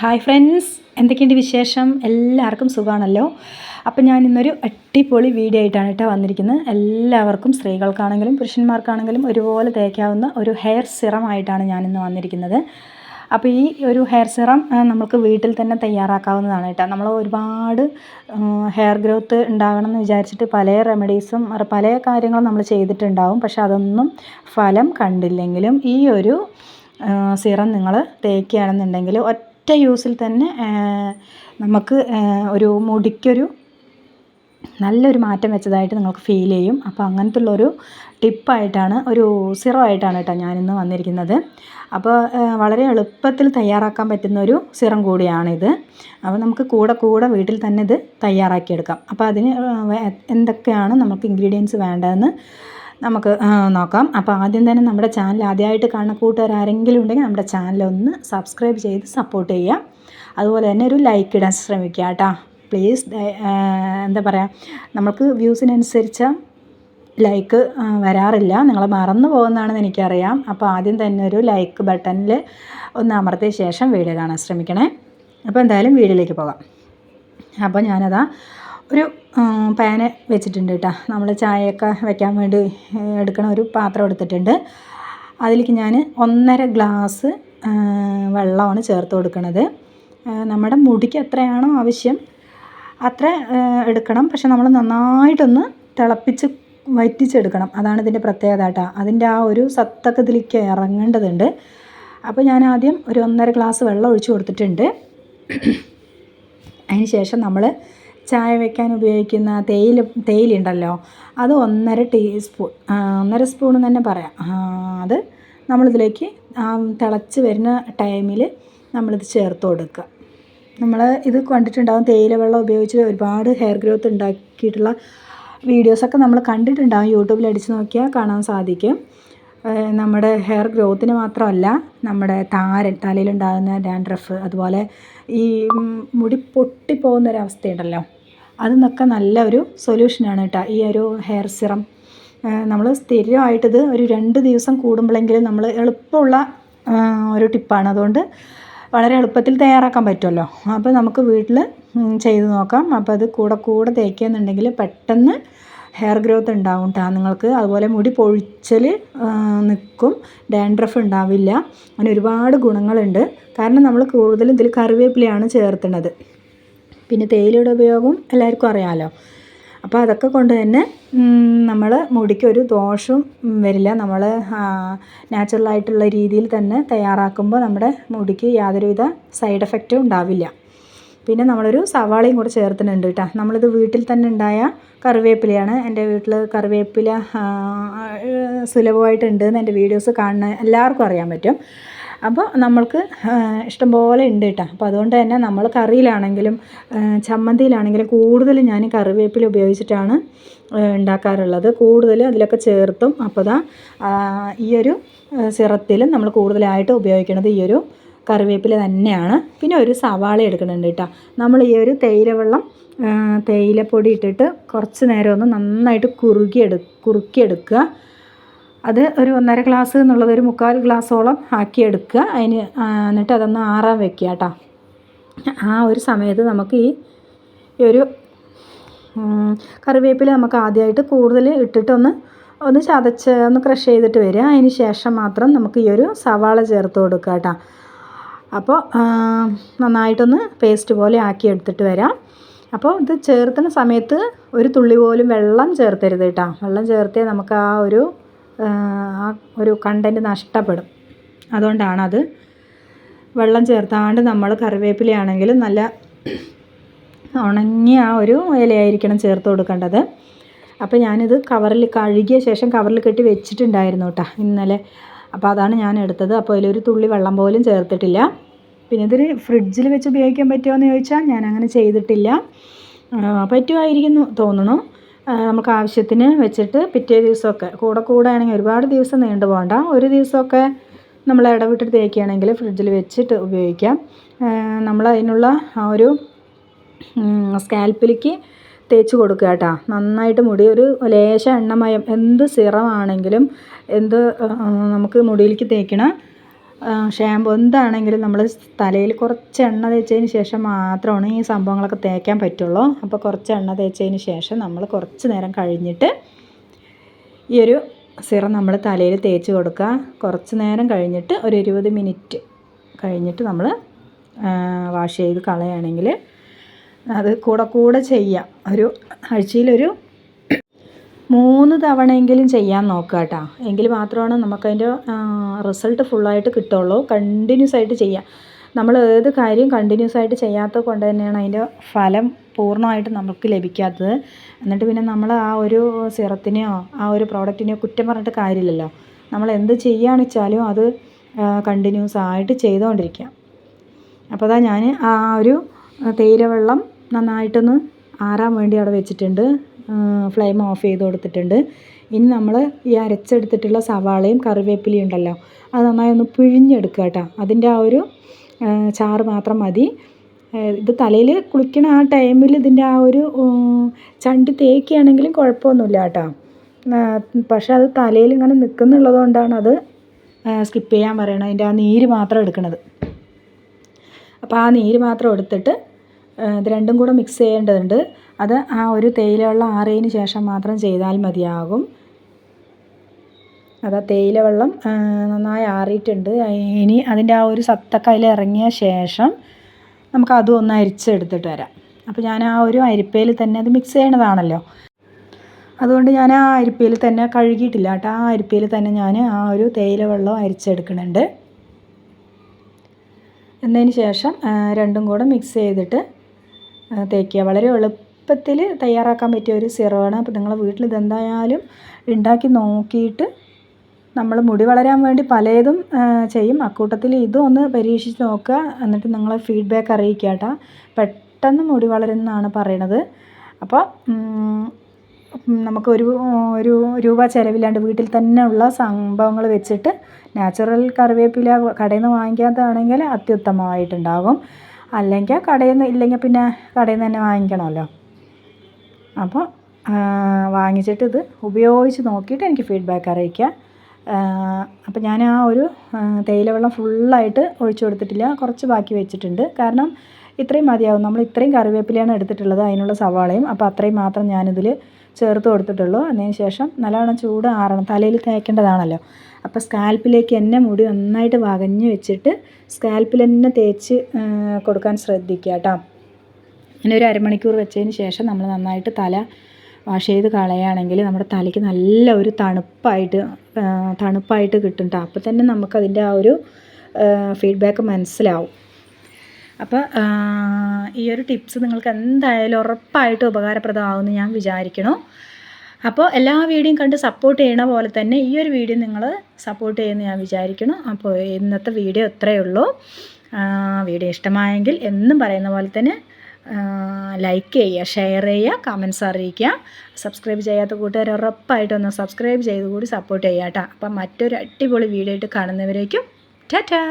Hi friends എന്തൊക്കെയുണ്ട് വിശേഷം? എല്ലാവർക്കും സുഖമാണല്ലോ. അപ്പം ഞാൻ ഇന്നൊരു അടിപൊളി വീഡിയോ ആയിട്ടാണ് കേട്ടോ വന്നിരിക്കുന്നത്. എല്ലാവർക്കും സ്ത്രീകൾക്കാണെങ്കിലും പുരുഷന്മാർക്കാണെങ്കിലും ഒരുപോലെ തേക്കാവുന്ന ഒരു ഹെയർ സിറം ആയിട്ടാണ് ഞാനിന്ന് വന്നിരിക്കുന്നത്. അപ്പോൾ ഈ ഒരു ഹെയർ സിറം നമുക്ക് വീട്ടിൽ തന്നെ തയ്യാറാക്കാവുന്നതാണ് കേട്ടോ. നമ്മൾ ഒരുപാട് ഹെയർ ഗ്രോത്ത് ഉണ്ടാകണം എന്ന് വിചാരിച്ചിട്ട് പല റെമഡീസും പല കാര്യങ്ങളും നമ്മൾ ചെയ്തിട്ടുണ്ടാവും. പക്ഷെ അതൊന്നും ഫലം കണ്ടില്ലെങ്കിലും ഈ ഒരു സിറം നിങ്ങൾ തേക്കുകയാണെന്നുണ്ടെങ്കിൽ ഒറ്റ യൂസിൽ തന്നെ നമുക്ക് ഒരു മുടിക്കൊരു നല്ലൊരു മാറ്റം വെച്ചതായിട്ട് നിങ്ങൾക്ക് ഫീൽ ചെയ്യും. അപ്പോൾ അങ്ങനത്തെ ഉള്ളൊരു ടിപ്പായിട്ടാണ് ഒരു സിറോ ആയിട്ടാണ് കേട്ടോ ഞാനിന്ന് വന്നിരിക്കുന്നത്. അപ്പോൾ വളരെ എളുപ്പത്തിൽ തയ്യാറാക്കാൻ പറ്റുന്ന ഒരു സിറം കൂടിയാണിത്. അപ്പോൾ നമുക്ക് കൂടെ കൂടെ വീട്ടിൽ തന്നെ ഇത് തയ്യാറാക്കിയെടുക്കാം. അപ്പോൾ അതിന് എന്തൊക്കെയാണ് നമുക്ക് ഇൻഗ്രീഡിയൻസ് വേണ്ടതെന്ന് നമുക്ക് നോക്കാം. അപ്പോൾ ആദ്യം തന്നെ നമ്മുടെ ചാനൽ ആദ്യമായിട്ട് കാണുന്ന കൂട്ടുകാർ ആരെങ്കിലും ഉണ്ടെങ്കിൽ നമ്മുടെ ചാനൽ ഒന്ന് സബ്സ്ക്രൈബ് ചെയ്ത് സപ്പോർട്ട് ചെയ്യുക. അതുപോലെ തന്നെ ഒരു ലൈക്ക് ഇടാൻ ശ്രമിക്കുക കേട്ടോ. പ്ലീസ് എന്താ പറയുക നമ്മൾക്ക് വ്യൂസിനനുസരിച്ച് ലൈക്ക് വരാറില്ല. നിങ്ങൾ മറന്നു പോകുന്നതാണെന്ന് എനിക്കറിയാം. അപ്പോൾ ആദ്യം തന്നെ ഒരു ലൈക്ക് ബട്ടണിൽ ഒന്ന് അമർത്തിയ ശേഷം വീഡിയോ കാണാൻ ശ്രമിക്കണേ. അപ്പോൾ എന്തായാലും വീഡിയോയിലേക്ക് പോകാം. അപ്പോൾ ഞാനതാ ഒരു പാന് വെച്ചിട്ടുണ്ട് കേട്ടോ നമ്മൾ ചായയൊക്കെ വെക്കാൻ വേണ്ടി എടുക്കണ ഒരു പാത്രം എടുത്തിട്ടുണ്ട്. അതിലേക്ക് ഞാൻ ഒന്നര ഗ്ലാസ് വെള്ളമാണ് ചേർത്ത് കൊടുക്കുന്നത് നമ്മുടെ മുടിക്ക് എത്രയാണോ ആവശ്യം അത്ര എടുക്കണം. പക്ഷെ നമ്മൾ നന്നായിട്ടൊന്ന് തിളപ്പിച്ച് വറ്റിച്ചെടുക്കണം. അതാണ് ഇതിന്റെ പ്രത്യേകത കേട്ടോ അതിന്റെ ആ ഒരു സത്തൊക്കെ ഇതിലേക്ക് ഇറങ്ങേണ്ടതുണ്ട്. അപ്പോൾ ഞാൻ ആദ്യം ഒരു ഒന്നര ഗ്ലാസ് വെള്ളം ഒഴിച്ചു കൊടുത്തിട്ടുണ്ട്. അതിന് ശേഷം നമ്മൾ ചായ വെക്കാൻ ഉപയോഗിക്കുന്ന തേയില തേയിലുണ്ടല്ലോ അത് ഒന്നര ടീസ്പൂൺ ഒന്നര സ്പൂൺ തന്നെ പറയാം. അത് നമ്മളിതിലേക്ക് തിളച്ച് വരുന്ന ടൈമിൽ നമ്മളിത് ചേർത്ത് കൊടുക്കുക. നമ്മൾ ഇത് കണ്ടിട്ടുണ്ടാകും തേയില വെള്ളം ഉപയോഗിച്ച് ഒരുപാട് ഹെയർ ഗ്രോത്ത് ഉണ്ടാക്കിയിട്ടുള്ള വീഡിയോസൊക്കെ നമ്മൾ കണ്ടിട്ടുണ്ടാകും യൂട്യൂബിൽ അടിച്ച് നോക്കിയാൽ കാണാൻ സാധിക്കും. നമ്മുടെ ഹെയർ ഗ്രോത്തിന് മാത്രമല്ല നമ്മുടെ താരൻ തലയിലുണ്ടാകുന്ന ഡാൻഡ്രഫ് അതുപോലെ ഈ മുടി മുടി പൊട്ടിപ്പോകുന്ന അത് നിന്നൊക്കെ നല്ല ഒരു സൊല്യൂഷനാണ് കേട്ടോ ഈ ഒരു ഹെയർ സിറം. നമ്മൾ സ്ഥിരമായിട്ടിത് ഒരു രണ്ട് ദിവസം കൂടുമ്പോഴെങ്കിലും നമ്മൾ എളുപ്പമുള്ള ഒരു ടിപ്പാണ്. അതുകൊണ്ട് വളരെ എളുപ്പത്തിൽ തയ്യാറാക്കാൻ പറ്റുമല്ലോ. അപ്പോൾ നമുക്ക് വീട്ടിൽ ചെയ്ത് നോക്കാം. അപ്പോൾ അത് കൂടെ കൂടെ തേക്കുകയെന്നുണ്ടെങ്കിൽ പെട്ടെന്ന് ഹെയർ ഗ്രോത്ത് ഉണ്ടാവും കേട്ടോ നിങ്ങൾക്ക് അതുപോലെ മുടി പൊഴിച്ചൽ നിൽക്കും ഡാൻഡ്രഫ് ഉണ്ടാവില്ല. അങ്ങനെ ഒരുപാട് ഗുണങ്ങളുണ്ട്. കാരണം നമ്മൾ കൂടുതലും ഇതിൽ കറിവേപ്പിലയാണ് ചേർത്തുന്നത്. പിന്നെ തേയിലയുടെ ഉപയോഗം എല്ലാവർക്കും അറിയാമല്ലോ അപ്പോൾ അതൊക്കെ കൊണ്ട് തന്നെ നമ്മൾ മുടിക്ക് ഒരു ദോഷവും വരില്ല. നമ്മൾ നാച്ചുറലായിട്ടുള്ള രീതിയിൽ തന്നെ തയ്യാറാക്കുമ്പോൾ നമ്മുടെ മുടിക്ക് യാതൊരുവിധ സൈഡ് എഫക്റ്റും ഉണ്ടാവില്ല. പിന്നെ നമ്മളൊരു സവാളയും കൂടെ ചേർത്തിട്ടുണ്ട് കേട്ടോ. നമ്മളിത് വീട്ടിൽ തന്നെ ഉണ്ടായ കറിവേപ്പിലയാണ്. എന്റെ വീട്ടിൽ കറിവേപ്പില സുലഭമായിട്ടുണ്ട് എന്ന് എന്റെ വീഡിയോസ് കാണുന്ന എല്ലാവർക്കും അറിയാൻ പറ്റും. അപ്പോൾ നമ്മൾക്ക് ഇഷ്ടംപോലെ ഉണ്ട് കേട്ടോ. അപ്പോൾ അതുകൊണ്ട് തന്നെ നമ്മൾ കറിയിലാണെങ്കിലും ചമ്മന്തിയിലാണെങ്കിലും കൂടുതലും ഞാൻ കറിവേപ്പില ഉപയോഗിച്ചിട്ടാണ് ഉണ്ടാക്കാറുള്ളത്. കൂടുതൽ അതിലൊക്കെ ചേർത്തും. അപ്പോൾ ദാ ഈ ഒരു സിറത്തിൽ നമ്മൾ കൂടുതലായിട്ട് ഉപയോഗിക്കുന്നത് ഈ ഒരു കറിവേപ്പില തന്നെയാണ്. പിന്നെ ഒരു സവാള എടുക്കുന്നുണ്ട് കേട്ടോ. നമ്മൾ ഈ ഒരു തേയിലവെള്ളം തേയിലപ്പൊടി ഇട്ടിട്ട് കുറച്ച് നേരം ഒന്ന് നന്നായിട്ട് കുറുകിയെടു കുറുക്കിയെടുക്കുക അത് ഒരു ഒന്നര ഗ്ലാസ് എന്നുള്ളത് ഒരു മുക്കാൽ ഗ്ലാസ്സോളം ആക്കിയെടുക്കുക അതിന് എന്നിട്ട് അതൊന്ന് ആറാൻ വെക്കുക കേട്ടോ. ആ ഒരു സമയത്ത് നമുക്ക് ഈ ഒരു കറിവേപ്പില നമുക്ക് ആദ്യമായിട്ട് കൂടുതൽ ഇട്ടിട്ടൊന്ന് ഒന്ന് ചതച്ച് ഒന്ന് ക്രഷ് ചെയ്തിട്ട് വരിക. അതിന് ശേഷം മാത്രം നമുക്ക് ഈ ഒരു സവാള ചേർത്ത് കൊടുക്കുക കേട്ടോ. അപ്പോൾ നന്നായിട്ടൊന്ന് പേസ്റ്റ് പോലെ ആക്കി എടുത്തിട്ട് വരാം. അപ്പോൾ ഇത് ചേർത്തുന്ന സമയത്ത് ഒരു തുള്ളി പോലും വെള്ളം ചേർത്തരുത് കേട്ടോ. വെള്ളം ചേർത്തേ നമുക്ക് ആ ഒരു ആ, ഒരു കണ്ടന്റ് നഷ്ടപ്പെടും. അതുകൊണ്ടാണത് വെള്ളം ചേർത്താണ്ട് നമ്മൾ കറിവേപ്പിലയാണെങ്കിലും നല്ല ഉണങ്ങിയ ആ ഒരു ഇലയായിരിക്കണം ചേർത്ത് കൊടുക്കേണ്ടത്. അപ്പോൾ ഞാനിത് കവറിൽ കഴുകിയ ശേഷം കവറിൽ കെട്ടി വെച്ചിട്ടുണ്ടായിരുന്നു കേട്ടോ. ഇന്നലെ അപ്പോൾ അതാണ് ഞാൻ എടുത്തത്. അപ്പോൾ അതിലൊരു തുള്ളി വെള്ളം പോലും ചേർത്തിട്ടില്ല. പിന്നെ ഇതൊരു ഫ്രിഡ്ജിൽ വെച്ച് ഉപയോഗിക്കാൻ പറ്റുമോ എന്ന് ചോദിച്ചാൽ ഞാൻ അങ്ങനെ ചെയ്തിട്ടില്ല. പറ്റുമായിരിക്കുന്നു തോന്നുന്നു. നമുക്ക് ആവശ്യത്തിന് വെച്ചിട്ട് പിറ്റേ ദിവസമൊക്കെ കൂടെ കൂടെ ആണെങ്കിൽ ഒരുപാട് ദിവസം നീണ്ടു പോകണ്ട. ഒരു ദിവസമൊക്കെ നമ്മൾ ഇടവിട്ടിട്ട് തേക്കുകയാണെങ്കിൽ ഫ്രിഡ്ജിൽ വെച്ചിട്ട് ഉപയോഗിക്കാം. നമ്മൾ അതിനുള്ള ആ ഒരു സ്കാൽപ്പിലേക്ക് തേച്ച് കൊടുക്കുക കേട്ടോ. നന്നായിട്ട് മുടി ഒരു ലേശ എണ്ണമയം എന്ത് സിറമാണെങ്കിലും എന്ത് നമുക്ക് മുടിയിലേക്ക് തേക്കണ ഷാമ്പു എന്താണെങ്കിലും നമ്മൾ തലയിൽ കുറച്ച് എണ്ണ തേച്ചതിന് ശേഷം മാത്രമാണ് ഈ സംഭവങ്ങളൊക്കെ തേക്കാൻ പറ്റുള്ളൂ. അപ്പോൾ കുറച്ച് എണ്ണ തേച്ചതിന് ശേഷം നമ്മൾ കുറച്ച് നേരം കഴിഞ്ഞിട്ട് ഈ ഒരു സിറം നമ്മൾ തലയിൽ തേച്ച് കൊടുക്കുക. കുറച്ച് നേരം കഴിഞ്ഞിട്ട് ഒരു ഇരുപത് മിനിറ്റ് കഴിഞ്ഞിട്ട് നമ്മൾ വാഷ് ചെയ്ത് കളയുകയാണെങ്കിൽ അത് കൂടെ കൂടെ ചെയ്യാം. ഒരു ആഴ്ചയിലൊരു മൂന്ന് തവണയെങ്കിലും ചെയ്യാൻ നോക്കുക കേട്ടോ. എങ്കിൽ മാത്രമാണ് നമുക്കതിന്റെ റിസൾട്ട് ഫുള്ളായിട്ട് കിട്ടുള്ളൂ കണ്ടിന്യൂസ് ആയിട്ട് ചെയ്യാം. നമ്മൾ ഏത് കാര്യം കണ്ടിന്യൂസ് ആയിട്ട് ചെയ്യാത്തത് കൊണ്ട് തന്നെയാണ് അതിന്റെ ഫലം പൂർണമായിട്ട് നമുക്ക് ലഭിക്കാത്തത്. എന്നിട്ട് പിന്നെ നമ്മൾ ആ ഒരു സിറത്തിനെയോ ആ ഒരു പ്രോഡക്റ്റിനെയോ കുറ്റം പറഞ്ഞിട്ട് കാര്യമില്ലല്ലോ. നമ്മൾ എന്ത് ചെയ്യുകയാണെന്ന് വെച്ചാലും അത് കണ്ടിന്യൂസ് ആയിട്ട് ചെയ്തുകൊണ്ടിരിക്കുക. അപ്പോൾ അതാ ഞാൻ ആ ഒരു തേയില വെള്ളം നന്നായിട്ടൊന്ന് ആറാൻ വേണ്ടി അവിടെ വെച്ചിട്ടുണ്ട്. ഫ്ലെയിം ഓഫ് ചെയ്ത് കൊടുത്തിട്ടുണ്ട്. ഇനി നമ്മൾ ഈ അരച്ചെടുത്തിട്ടുള്ള സവാളയും കറിവേപ്പിലയും ഉണ്ടല്ലോ അത് നന്നായി ഒന്ന് പിഴിഞ്ഞെടുക്കുക കേട്ടോ. അതിന്റെ ആ ഒരു ചാറ് മാത്രം മതി. ഇത് തലയിൽ കുളിക്കണ ആ ടൈമിൽ ഇതിന്റെ ആ ഒരു ചണ്ട് തേക്കുകയാണെങ്കിലും കുഴപ്പമൊന്നുമില്ല കേട്ടോ. പക്ഷേ അത് തലയിൽ ഇങ്ങനെ നിൽക്കുന്നുള്ളത് കൊണ്ടാണ് അത് സ്കിപ്പ് ചെയ്യാൻ പറയണത്. അതിന്റെ ആ നീര് മാത്രം എടുക്കണത്. അപ്പോൾ ആ നീര് മാത്രം എടുത്തിട്ട് ഇത് രണ്ടും കൂടെ മിക്സ് ചെയ്യേണ്ടതുണ്ട്. അത് ആ ഒരു തേയില വെള്ളം ആറിയതിന് ശേഷം മാത്രം ചെയ്താൽ മതിയാകും. അത് തേയില വെള്ളം നന്നായി ആറിയിട്ടുണ്ട്. ഇനി അതിന്റെ ആ ഒരു സത്തൊക്കെ അതിൽ ഇറങ്ങിയ ശേഷം നമുക്ക് അതും ഒന്ന് അരിച്ചെടുത്തിട്ട് വരാം. അപ്പോൾ ഞാൻ ആ ഒരു അരിപ്പയിൽ തന്നെ അത് മിക്സ് ചെയ്യണതാണല്ലോ. അതുകൊണ്ട് ഞാൻ ആ അരിപ്പയിൽ തന്നെ കഴുകിയിട്ടില്ല കേട്ടോ. ആ അരിപ്പയിൽ തന്നെ ഞാൻ ആ ഒരു തേയില വെള്ളം അരിച്ചെടുക്കുന്നുണ്ട്. എന്നതിന് ശേഷം രണ്ടും കൂടെ മിക്സ് ചെയ്തിട്ട് തേക്കുക. വളരെ എളുപ്പത്തിൽ തയ്യാറാക്കാൻ പറ്റിയ ഒരു സിറമാണ് അപ്പോൾ നിങ്ങൾ വീട്ടിൽ ഇതെന്തായാലും ഉണ്ടാക്കി നോക്കിയിട്ട് നമ്മൾ മുടി വളരാൻ വേണ്ടി പലതും ചെയ്യും. അക്കൂട്ടത്തിൽ ഇതും ഒന്ന് പരീക്ഷിച്ച് നോക്കുക. എന്നിട്ട് നിങ്ങളെ ഫീഡ്ബാക്ക് അറിയിക്കുക കേട്ടോ പെട്ടെന്ന് മുടി വളരുന്നതാണ് പറയണത്. അപ്പോൾ നമുക്കൊരു ഒരു രൂപ ചിലവില്ലാണ്ട് വീട്ടിൽ തന്നെ ഉള്ള സംഭവങ്ങൾ വെച്ചിട്ട് നാച്ചുറൽ കറിവേപ്പില കടയിൽ നിന്ന് വാങ്ങിക്കാത്തതാണെങ്കിൽ അത്യുത്തമമായിട്ടുണ്ടാകും. അല്ലെങ്കിൽ കടയിൽ നിന്ന് ഇല്ലെങ്കിൽ പിന്നെ കടയിൽ നിന്ന് തന്നെ വാങ്ങിക്കണമല്ലോ. അപ്പോൾ വാങ്ങിച്ചിട്ട് ഇത് ഉപയോഗിച്ച് നോക്കിയിട്ട് എനിക്ക് ഫീഡ്ബാക്ക് അറിയിക്കുക. അപ്പോൾ ഞാൻ ആ ഒരു തേയിലവെള്ളം ഫുള്ളായിട്ട് ഒഴിച്ചു കൊടുത്തിട്ടില്ല. കുറച്ച് ബാക്കി വെച്ചിട്ടുണ്ട്. കാരണം ഇത്രയും മതിയാവും. നമ്മൾ ഇത്രയും കറിവേപ്പിലയാണ് എടുത്തിട്ടുള്ളത്. അതിനുള്ള സവാളയും. അപ്പോൾ അത്രയും മാത്രം ഞാനിതിൽ ചേർത്ത് കൊടുത്തിട്ടുള്ളൂ. അതിന് ശേഷം നല്ലവണ്ണം ചൂട് ആറണം. തലയിൽ തേക്കേണ്ടതാണല്ലോ. അപ്പോൾ സ്കാൽപ്പിലേക്ക് തന്നെ മുടി നന്നായിട്ട് വകഞ്ഞ് വെച്ചിട്ട് സ്കാൽപ്പിൽ തന്നെ തേച്ച് കൊടുക്കാൻ ശ്രദ്ധിക്കുക കേട്ടോ. അങ്ങനെ ഒരു അരമണിക്കൂർ വെച്ചതിന് ശേഷം നമ്മൾ നന്നായിട്ട് തല വാഷ് ചെയ്ത് കളയുകയാണെങ്കിൽ നമ്മുടെ തലയ്ക്ക് നല്ല ഒരു തണുപ്പായിട്ട് തണുപ്പായിട്ട് കിട്ടും കേട്ടോ. അപ്പോൾ തന്നെ നമുക്കതിന്റെ ആ ഒരു ഫീഡ്ബാക്ക് മനസ്സിലാവും. അപ്പോൾ ഈ ഒരു ടിപ്സ് നിങ്ങൾക്ക് എന്തായാലും ഉറപ്പായിട്ട് ഉപകാരപ്രദമാകുമെന്ന് ഞാൻ വിചാരിക്കണം അപ്പോൾ എല്ലാ വീഡിയോയും കണ്ട് സപ്പോർട്ട് ചെയ്യണ പോലെ തന്നെ ഈ ഒരു വീഡിയോ നിങ്ങൾ സപ്പോർട്ട് ചെയ്യുമെന്ന് ഞാൻ വിചാരിക്കണം അപ്പോൾ ഇന്നത്തെ വീഡിയോ ഇത്രയേ ഉള്ളൂ. വീഡിയോ ഇഷ്ടമായെങ്കിൽ എന്നും പറയുന്ന പോലെ തന്നെ ലൈക്ക് ചെയ്യുക ഷെയർ ചെയ്യുക കമൻസ് അറിയിക്കുക. സബ്സ്ക്രൈബ് ചെയ്യാത്ത കൂട്ടുകാർ ഉറപ്പായിട്ടൊന്ന് സബ്സ്ക്രൈബ് ചെയ്ത് കൂടി സപ്പോർട്ട് ചെയ്യാം കേട്ടോ. അപ്പം മറ്റൊരു അടിപൊളി വീഡിയോ ആയിട്ട് കാണുന്നവരേക്കും ടാറ്റാ!